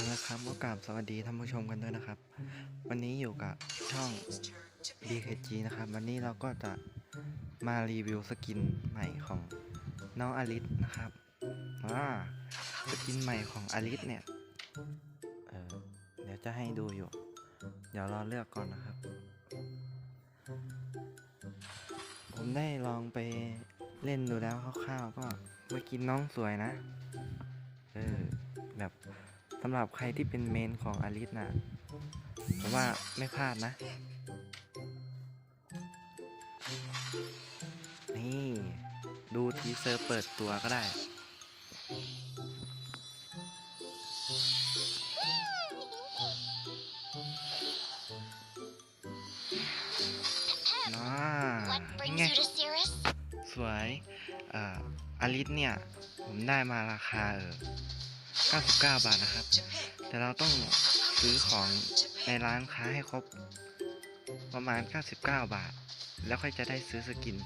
เอาละครับก็กราบสวัสดีท่านผู้ชมกันด้วยนะครับ วันนี้อยู่กับช่อง BKG นะครับ วันนี้เราก็จะมารีวิวสกินใหม่ของน้องอลิสนะครับอ่าสกินใหม่ของอลิสเนี่ยเออเดี๋ยวจะให้ดูอยู่ เดี๋ยวรอเลือกก่อนนะครับ ผมได้ลองไปเล่นดูแล้วคร่าวๆก็เมื่อกี้น้องสวยนะ เออแบบ สำหรับใครที่เป็นเมนของอลิสนะผมว่าไม่พลาดนะ นี่ ดูทีเซอร์เปิดตัวก็ได้น่า What นี่ brings ไง you to Cirrus? สวยอ่าอลิสเนี่ย ผมได้มาราคาเออ 99 บาทนะครับ แต่เราต้องซื้อของในร้านค้าให้ครบประมาณ 99 บาท แล้วค่อยจะได้ซื้อสกิน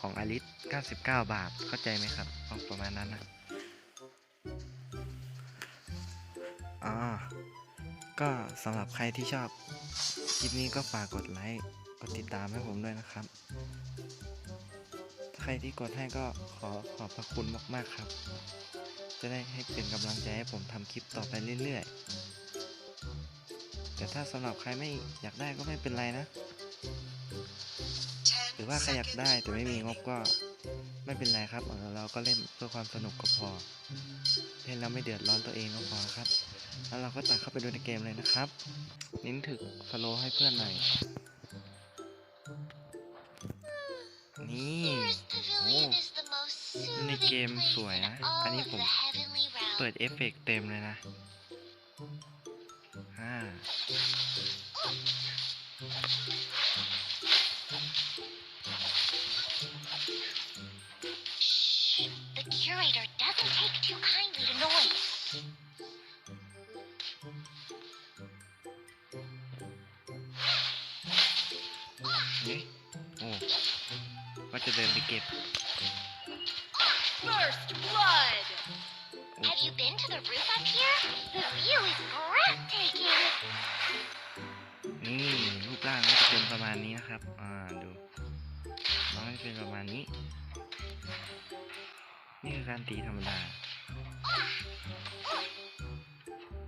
ของอลิส99 บาท เข้าใจไหมครับเอประมาณนั้นนะอ๋อก็สำหรับใครที่ชอบคลิปนี้ก็ฝากกดไลค์ กดติดตามให้ผมด้วยนะครับถ้าใครที่กดให้ก็ขอขอบพระคุณมาก ๆ ครับ จะได้ให้เป็นกำลังใจให้ผมทำคลิปต่อไปเรื่อยๆ แต่ถ้าสำหรับใครไม่อยากได้ก็ไม่เป็นไรนะ หรือว่าใครอยากได้แต่ไม่มีงบก็ไม่เป็นไรครับ เราก็เล่นเพื่อความสนุกก็พอ เล่นแล้วไม่เดือดร้อนตัวเองก็พอครับ แล้วเราก็ตัดเข้าไปดูในเกมเลยนะครับ นิ้นถึกสโลให้เพื่อนหน่อย นี่ Cirrus Pavilion is the most ในเกมสวยนะ อันนี้ผม เปิดเอฟเฟกต์เต็มเลยนะอ่า The curator doesn't take too kindly to noise. เฮ้ยโอ้ว่าจะเดินไปเก็บ First blood! Have you been to the roof up here? The view is breathtaking. นี่รูปร่างก็จะเป็นประมาณนี้นะครับ อ่าดูน้องจะเป็นประมาณนี้ นี่คือการตีธรรมดา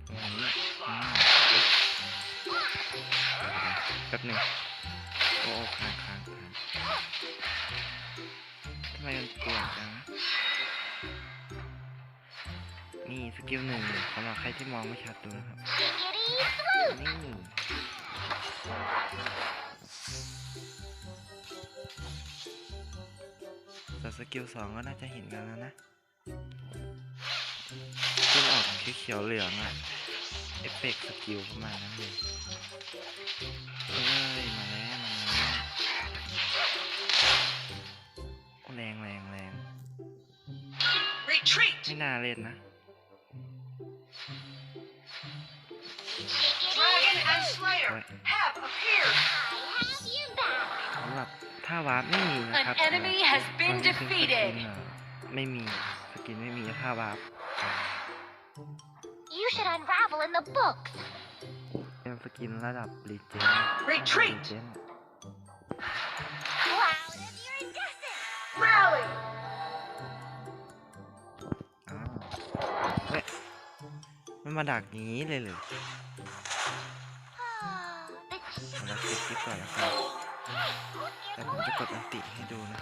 ประมาณนี้อ่าแป๊บหนึ่งโอ้โอ้ค้างค้างค้างทำไมมันเปวดจัง นะนี่สกิลหนึ่งสำหรับใครที่มองไม่ชัดดูนะครับ Skiggity sloop. นี่แต่สกิลสองก็น่าจะเห็นกันแล้วนะขึ้นออกเขียวๆเหลืองอะ เอฟเฟกต์สกิลประมาณนั้นเลยเฮ้ย มาแล้วมาแล้วโอ้แรงแรงแรง Retreat! ไม่น่าเล่นนะ and Slayer โอ้ย have appeared! I have you back. สำหรับถ้าวาร์ปไม่มีนะครับ An enemy has ตอน been ที่เป็นสกิน defeated. อ่ะไม่มีสกินไม่มีถ้าวาร์ป You should unravel in the books. เป็นสกินระดับรีเจน Retreat เจน Cloud of iridescence. Rally! อ้าวเฮ้ยมันมาดักอย่างนี้เลยเหรอ ละคลิปคลิปก่อนนะครับ แต่ผมจะกดอันติให้ดูนะ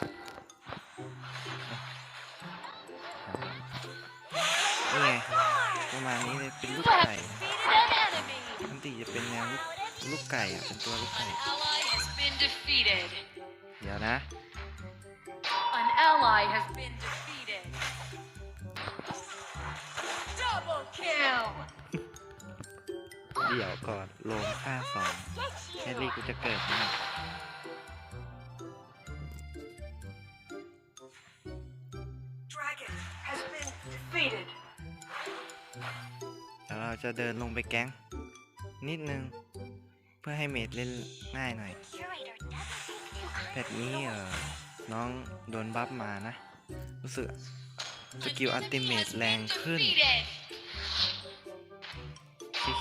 นี่ไงประมาณนี้เลยเป็นลูก You have ไก่ defeated an enemy! อันติจะเป็นแนวลูกลูกไก่อะเป็นตัวลูกไก่ An ally has been defeated. เดี๋ยวนะ An ally has been defeated. Double kill! เดี๋ยวก่อนลงค่าสอง get แค you. รี่กูจะเกิดไหม Dragon has been defeated. เดี๋ยวเราจะเดินลงไปแก๊ง นิดนึง เพื่อให้เมดเล่นง่ายหน่อย Curator doesn't take too แพ kindly ทนี้เออน้องโดนบัฟมานะ รู้สึกสกิลอัลติเมตแรงขึ้น Defeated.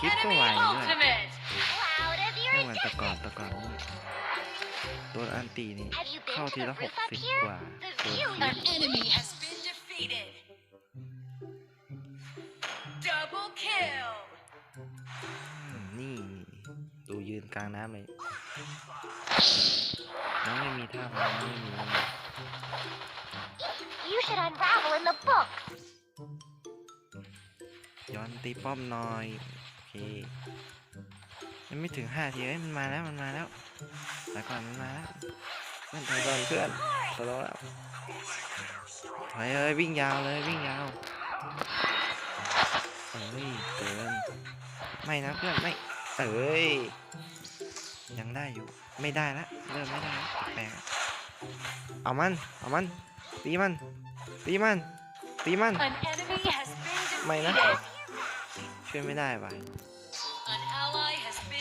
คิดก็ Enemy ไหวด้วย แต่ก่อน iridescent. แต่ก่อนนี่ตัวอันตีนี่ Have you been เข้า to ที the ละห roof ก up สิบ here? กว่า The ตัว view ที An enemy has been defeated. Double kill. อืมนี่ดูยืนกลางน้ำเลยน้องไม่มีท่าพลังไม่มีอะไร You should unravel in the book. ย้อนตีป้อมหน่อย โอเค ยังไม่ถึงห้าทีเอ้ยมันมาแล้วมันมาแล้วแต่ก่อนมันมาแล้วเพื่อนถอยก่อนเพื่อนตลอดแล้วถอยเอ้ยวิ่งยาวเลยวิ่งยาวเอ้ยเกินไม่นะเพื่อนไม่เอ้ยยังได้อยู่ไม่ได้ละเริ่มไม่ได้ละแปลกๆอะเอามันเอามันตีมันตีมันตีมัน An enemy has been ไม่นะ defeated. ช่วยไม่ได้ว่ะ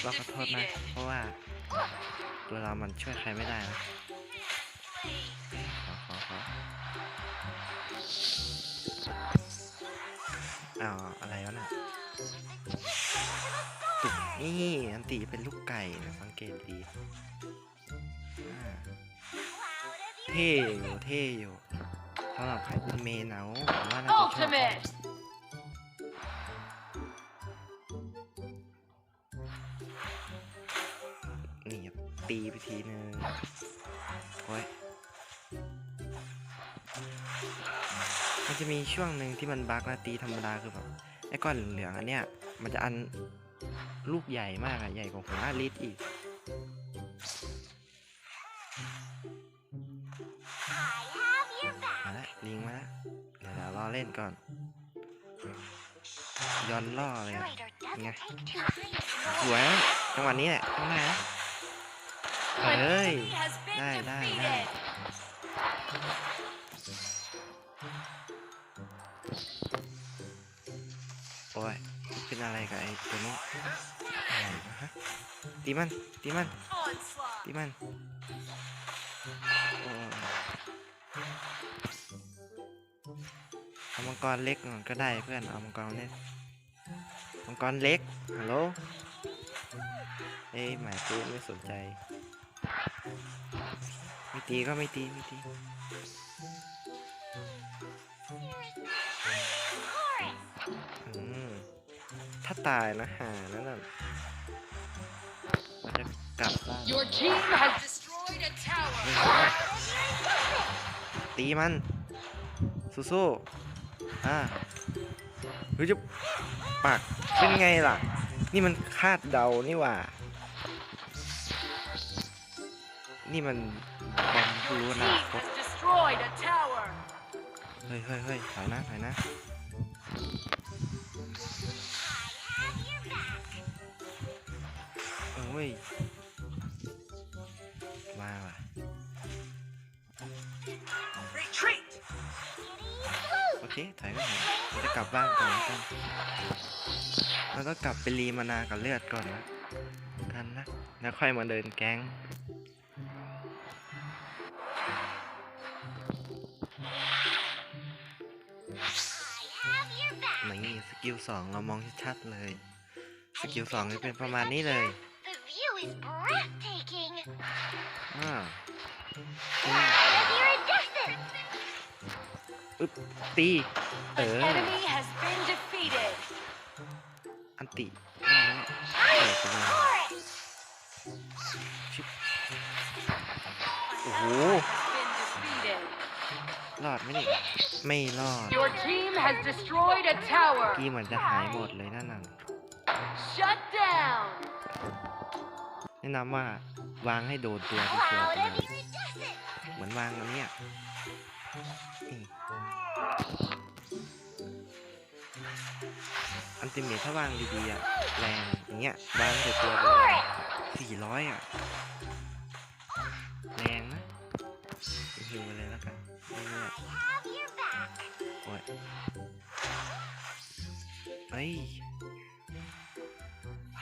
เราขอโทษนะ เพราะว่าตัวเรามันช่วยใครไม่ได้นะขอขอขออ้าวอะไรวะน่ะตุ่มนี่อันตีเป็นลูกไก่นะสังเกตดีเท่อยู่เท่อยู่สำหรับใครเป็นเมนเอาว่าน่าจะชอบ นี่ครับตีไปทีนึงโอ้ยมันจะมีช่วงหนึ่งที่มันบักนะตีธรรมดาคือแบบไอ้ก้อนเหลืองอันเนี้ยมันจะอันลูกใหญ่มากอะใหญ่กว่าหัวอาลิตอีกมาละลิงมาละเดี๋ยวเรารอเล่นก่อนย้อนล่อเลยอะ Curator doesn't Yeah. take too kindly สวยนะจังหวะนี้แหละข้างหน้านะ เฮ้ย enemy has been ได้ได้ได้ defeated. โอ้ยเป็นอะไรกับไอ้ตัวนี้อะไรวะฮะตีมัน ตีมัน Onslaught. ตีมันโอ้ยเอามังกรเล็กก่อนก็ได้เพื่อน เอามังกรเล็กมังกรเล็ก ฮัลโหล เอ้ยหมายปืนไม่สนใจ ไม่ตีก็ไม่ตีไม่ตีอืมถ้าตายนะหานั่นน่ะมันจะกลับบ้าน Your team has destroyed a tower. ตีมัน สู้ๆอ่าเฮ้ยจะปักเป็นไงล่ะ นี่มันคาดเดานี่หว่า นี่มันบอมผู้รู้อ Team นาคต has destroyed a tower. เฮ้ยเฮ้ยเฮ้ยถอยนะถอยนะโอ้ยมาว่ะ Retreat. โอเคถอยก็ถอยเราจะกลับบ้านก่อนแล้วกันเราต้องกลับไปรีมานากับเลือดก่อนนะกันนะ แล้วค่อยมาเดินแก๊ง นี่สกิลสองเรามองชัดเลย สกิลสองจะเป็นประมาณนี้เลยอ่าอึ๊บตีเอออันติโอ้ รอดไหมเนี่ยไม่รอด Your team has destroyed a tower. กี้เหมือนจะหายหมดเลยนั่นน่ะ Shut down. แนะนำว่าวางให้โดนตัวที่ตัว Cloud ไป of เลย iridescent. เหมือนวางอันเนี้ยนี่อันติเมทถ้าวางดีๆอะแรงอย่างเงี้ยวางใส่ตัวเลยสี่ร้อยอะแรงนะหิวไปเลยแล้วกัน เรื่อย Have your back. ๆโอ้ยเอ้ย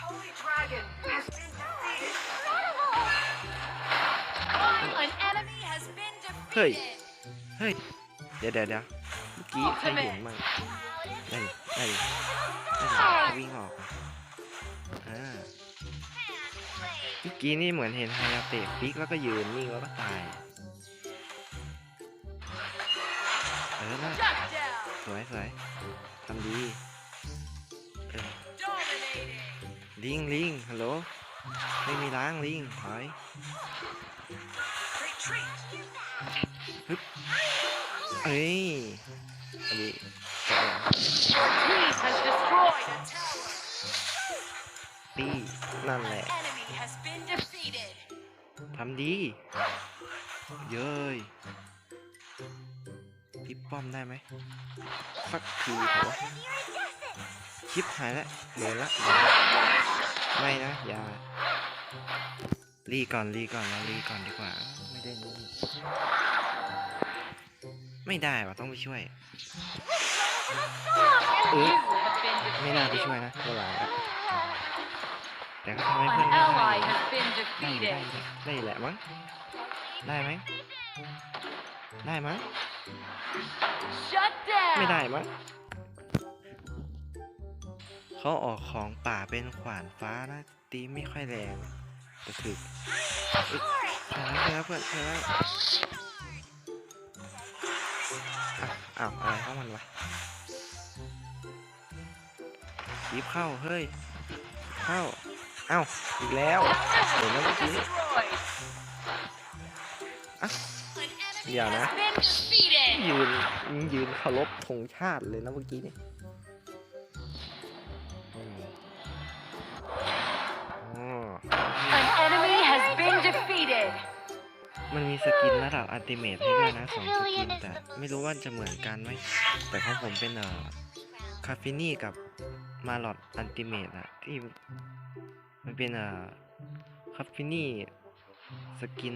Holy Dragon has been defeated. Incredible. An enemy has been defeated. เฮ้ย เดี๋ยวเดี๋ยวเดี๋ยวเมื่อกี้ใครเห็นมั่งได้ดิได้ดิได้ดิวิ่งออกอะเมื่อกี้นี่เหมือนเห็นไฮยาเตะฟิกแล้วก็ยืนนิ่งแล้วก็ตาย สวยสวยทำดีเออ Dominating. ลิงลิงฮัลโหลไม่มีล้างลิงถอย Retreat. เอ้ยอันนี้จบแล้ว Your team has destroyed a tower. ตีนั่นแหละ Enemy has been defeated. ทำดี เย้ยทิ ปป้อมได้ไหมสักทีเถอะวะชิปหายแล้วเดี๋ยวละเดี๋ยวละไม่นะ อย่า รีก่อนรีก่อนเรารีก่อนดีกว่า ไม่ได้นี่ไม่ได้ว่ะต้องไปช่วยเออ You have been ไม่น่าไป defeated. ช่วยนะเวลาละแต่ก็ทำให้เพื่อน An ได้ ally has been ได้ได้ defeated. ได้แหละมั้งได้ไหม ได้มั้ง Shut down. ไม่ได้มั้งเขาออกของป่าเป็นขวานฟ้านะตีไม่ค่อยแรงแต่ถึกเอ้ยช่วยแล้วช่วยแล้วเพื่อนช่วยแล้วอะอ้าวอะไรของมันวะคีบเข้าเฮ้ยเข้าเอ้าอีกแล้วเดี๋ยวนะเมื่อกี้ Destroyed. เดี๋ยวนะ Been defeated. ยืนยืนเคารพธงชาติเลยนะเมื่อกี้นี่อืมอ๋อ An enemy has been defeated. มันมีสกินระดับอัลติเมทให้ด้วยนะสองสกินแต่ไม่รู้ว่าจะเหมือนกันไหม แต่ของผมเป็นเอ่อคาฟินี่กับมาลอดอัลติเมทอะที่มันเป็นเอ่อคาฟินี่สกิน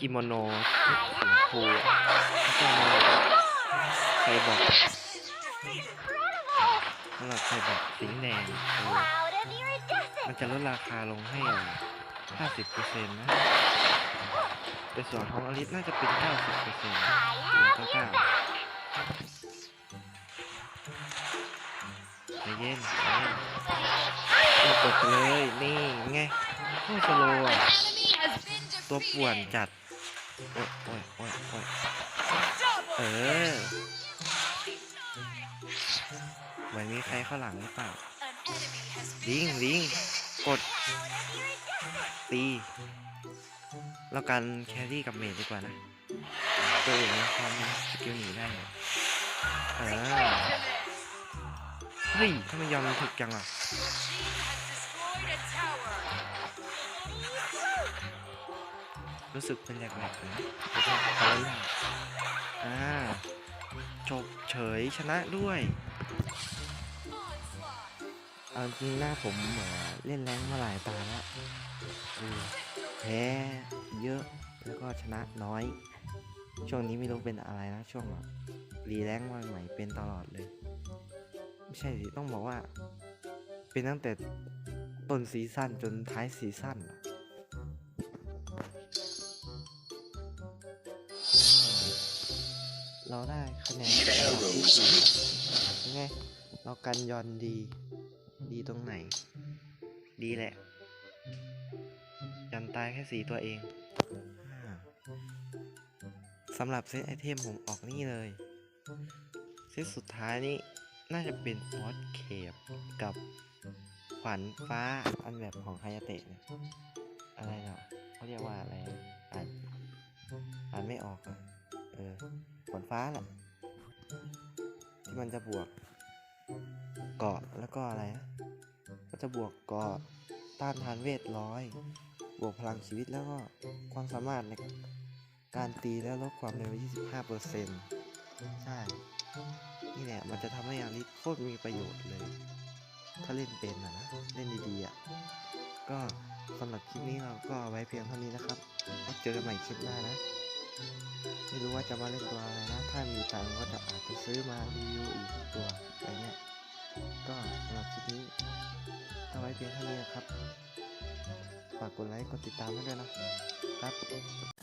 กิโมโนสีชมพูอะแล้วก็มาใครบอกสำหรับใครแบบสีแดงเออ Cloud of iridescent. มันจะลดราคาลงให้ห้าสิบเปอร์เซ็นต์นะแต่ส่วนของอลิสน่าจะเป็นเก้าสิบเปอร์เซ็นต์ I หรือ have เก้า you เก้า back. ใจเย็นใจเย็นเรากดไปเลย นี่ไงโคตรสโลว์อะ Enemy has been ตัวป่วน defeated. จัด โอ้ยโอ้ยโอ้ยโอ้ยเออเหมือนมีใครเข้าหลังหรือเปล่าลิงลิงกดตีแล้วกันแครี่กับเมจดีกว่านะตัวอื่นนะพอมีสกิลหนีได้อยู่เออเฮ้ยทำไมยอมถึกจังอะ รู้สึกเป็นแหลกๆเลยนะเดี๋ยวต้องขออนุญาตอ่าจบเฉยชนะด้วยเอาจริงหน้าผมเอ่อเล่นแรงมาหลายตาแล้วแพ้เยอะแล้วก็ชนะน้อย ช่วงนี้ไม่รู้เป็นอะไรนะ ช่วงรีแรงมาใหม่เป็นตลอดเลย ไม่ใช่สิต้องบอกว่า เป็นตั้งแต่ต้นซีซั่นจนท้ายซีซั่นอะ เราได้คะแนนที่สี่ยังไงเรากันยอนดี ดีตรงไหน ดีแหละ ยันตายแค่สีตัวเองสำหรับเซตไอเทมผมออกนี่เลย เซตสุดท้ายนี่น่าจะเป็นฟอสเคปกับขวัญฟ้าอันแบบของไฮยาเตะอะไรเนาะเขาเรียกว่าอะไรอ่านอ่านไม่ออกอะ เออขวัญฟ้าแหละที่มันจะบวกเกาะแล้วก็อะไรนะก็จะบวกเกาะต้านทานเวทร้อยบวกพลังชีวิตแล้วก็ความสามารถในการตีแล้วลดความเร็ว 25เปอร์เซ็นต์ใช่ นี่แหละมันจะทำให้อาริสโคตรมีประโยชน์เลย ถ้าเล่นเป็นอะนะ เล่นดีๆอะก็สำหรับคลิปนี้เราก็เอาไว้เพียงเท่านี้นะครับแล้วเจอกันใหม่คลิปหน้านะ ไม่รู้ว่าจะมาเล่นตัวอะไรนะ ถ้ามีตังก็จะอาจจะซื้อมารีวิวอีกตัวอะไรเงี้ย ก็สำหรับคลิปนี้เอาไว้เพียงเท่านี้ครับ ฝากกดไลค์ กดติดตามให้ด้วยนะครับ